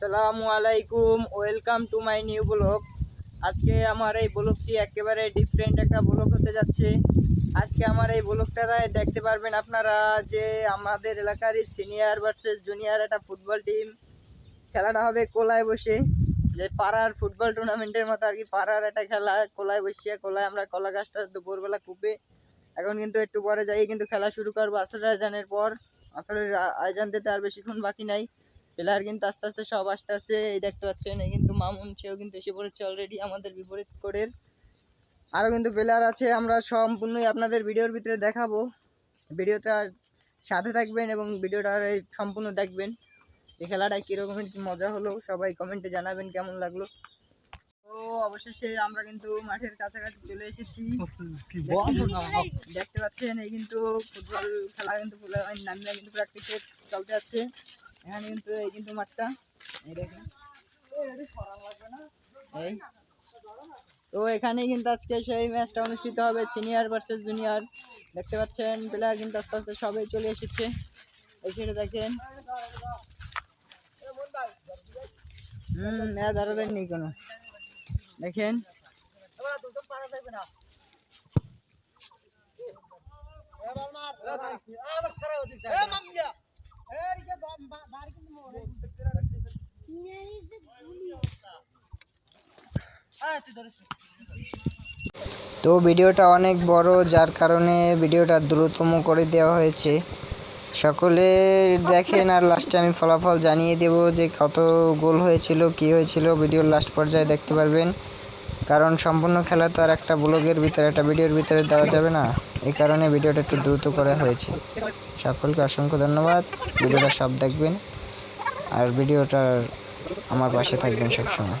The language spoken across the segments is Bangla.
আসসালামু আলাইকুম, welcome to my new vlog. আজকে আমার এই ব্লগটি একেবারে ডিফারেন্ট একটা ব্লগ হতে যাচ্ছে। আজকে আমার এই ব্লগটাতে দেখতে পারবেন আপনারা যে আমাদের এলাকার সিনিয়র ভার্সেস জুনিয়র একটা ফুটবল টিম খেলাটা হবে কোলায় বসে। যে পাড়ার ফুটবল টুর্নামেন্টের মতো আর কি, পাড়ার একটা খেলা, কোলায় বসে কোলায় আমরা কলা গাছটা দুপুরবেলা কুপে। এখন কিন্তু একটু পরে যাই, কিন্তু খেলা শুরু করব আসরের আজানের পর। আসরের আ- আজান দিতে আর বেশিক্ষণ বাকি নাই। প্লেয়ার কিন্তু আস্তে আস্তে সব আসতে আসতে এই দেখতে পাচ্ছেন এই কিন্তু মামুন সেও কিন্তু এসে পড়েছে অলরেডি আমাদের বিপরীত কোরের আরও কিন্তু প্লেয়ার আছে আমরা সম্পূর্ণই আপনাদের ভিডিওর ভিতরে দেখাবো। ভিডিওটা সাথে থাকবেন এবং ভিডিওটা সম্পূর্ণ দেখবেন। এই খেলাটা কীরকমের কি মজা হলো সবাই কমেন্টে জানাবেন কেমন লাগল। তো অবশেষে আমরা কিন্তু মাঠের কাছাকাছি চলে এসেছি। দেখতে- দেখতে পাচ্ছেন এই কিন্তু ফুটবল খেলা কিন্তু নামিয়ে কিন্তু প্র্যাকটিসে চলতে আছে। এখানে কিন্তু এই কিন্তু মাঠটা। এই দেখেন। এই। তো এখানে কিন্তু আজকে সেই ম্যাচটা অনুষ্ঠিত হবে সিনিয়র ভার্সেস জুনিয়র দেখতে পাচ্ছেন প্লেয়ার কিন্তু আস্তে আস্তে সবাই চলে এসেছে। এই সাইডে দেখেন। হুম, ম্যাচ আরও নেই কোনো। দেখেন। তো ভিডিওটা অনেক বড়, যার কারণে ভিডিওটা দ্রুততম করে দেওয়া হয়েছে। সকলে দেখেন, আর লাস্টে আমি ফলাফল জানিয়ে দেব যে কত গোল হয়েছিল, কি হয়েছিল। ভিডিওর লাস্ট পর্যায়ে দেখতে পারবেন। কারণ সম্পূর্ণ খেলা তো আর একটা ব্লগের ভিতরে, একটা ভিডিওর ভিতরে দেওয়া যাবে না। এই কারণে ভিডিওটা একটু দ্রুত করা হয়েছে। সকলকে অসংখ্য ধন্যবাদ। ভিডিওটা সব দেখবেন আর ভিডিওটার আমার পাশে থাকবেন সবসময়।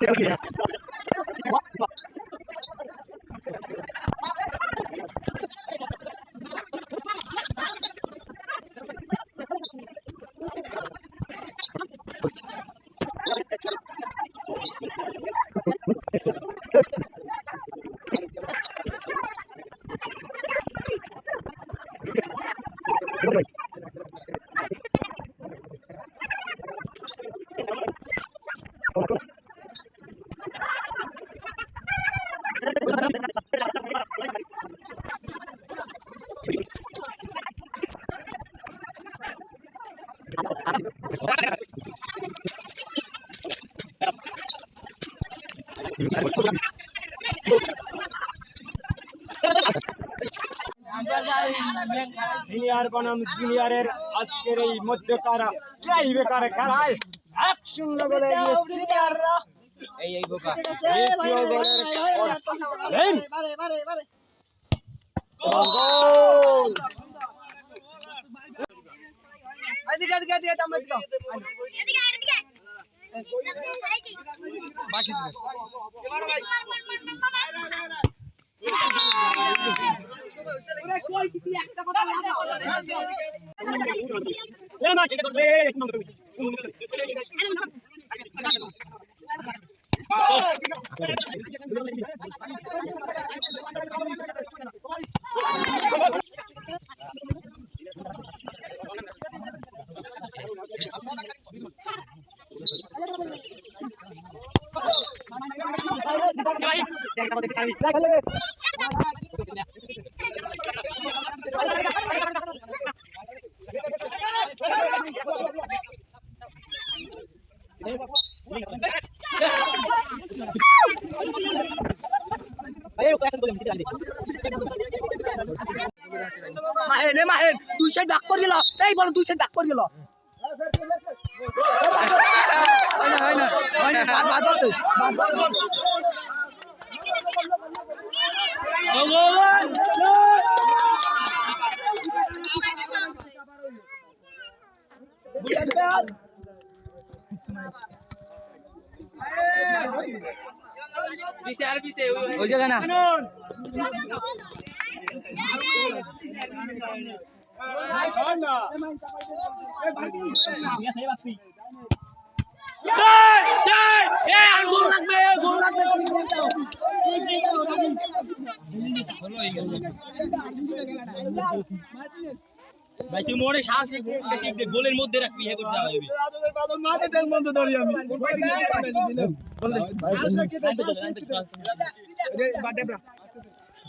Gracias. সিনিয়র বনাম জুনিয়রের আজকের এই মধ্যকার লাইভেকার খেলায় এক শূন্য গোলে সিনিয়ররা এই এই বোকা। দ্বিতীয় গোলের এদিকে এদিকে এদিকে আমরা লেন গোল লেন আগে গোলে এক নম্বর সে ডাক করে গেল ওই জায়গা না ভাই তুই মনে সাহস গোলের মধ্যে রাখবি হে করতে হবে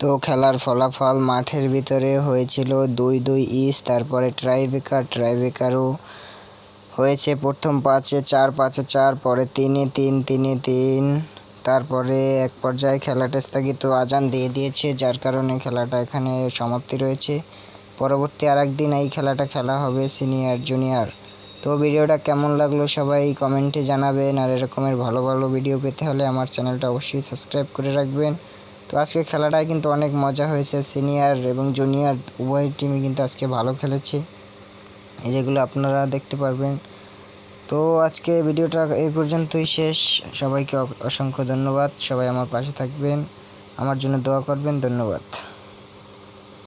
তো খেলার ফলাফল মাঠের ভিতরে হয়েছিল দুই দুই ইস, তারপরে ট্রাইবেকার ট্রাইবেকারও হয়েছে প্রথম পাঁচে, চার পাঁচে, চার, পরে তিনে তিন তিনে তিন। তারপরে এক পর্যায়ে খেলাটা স্থগিত আজান দিয়ে দিয়েছে, যার কারণে খেলাটা এখানে সমাপ্তি রয়েছে। পরবর্তী আর একদিন এই খেলাটা খেলা হবে সিনিয়র, জুনিয়র। তো ভিডিওটা কেমন লাগল সবাই কমেন্টে জানাবেন, আর এরকমের ভালো ভালো ভিডিও পেতে হলে আমার চ্যানেলটা অবশ্যই সাবস্ক্রাইব করে রাখবেন। তো আজকে খেলাটায় কিন্তু অনেক মজা হয়েছে, সিনিয়র এবং জুনিয়র, উভয় টিমই কিন্তু আজকে ভালো খেলেছে। যেগুলো আপনারা দেখতে পারবেন তো আজকে ভিডিওটা এই পর্যন্তই শেষ। সবাইকে অসংখ্য ধন্যবাদ। সবাই আমার পাশে থাকবেন। আমার জন্য দোয়া করবেন। ধন্যবাদ।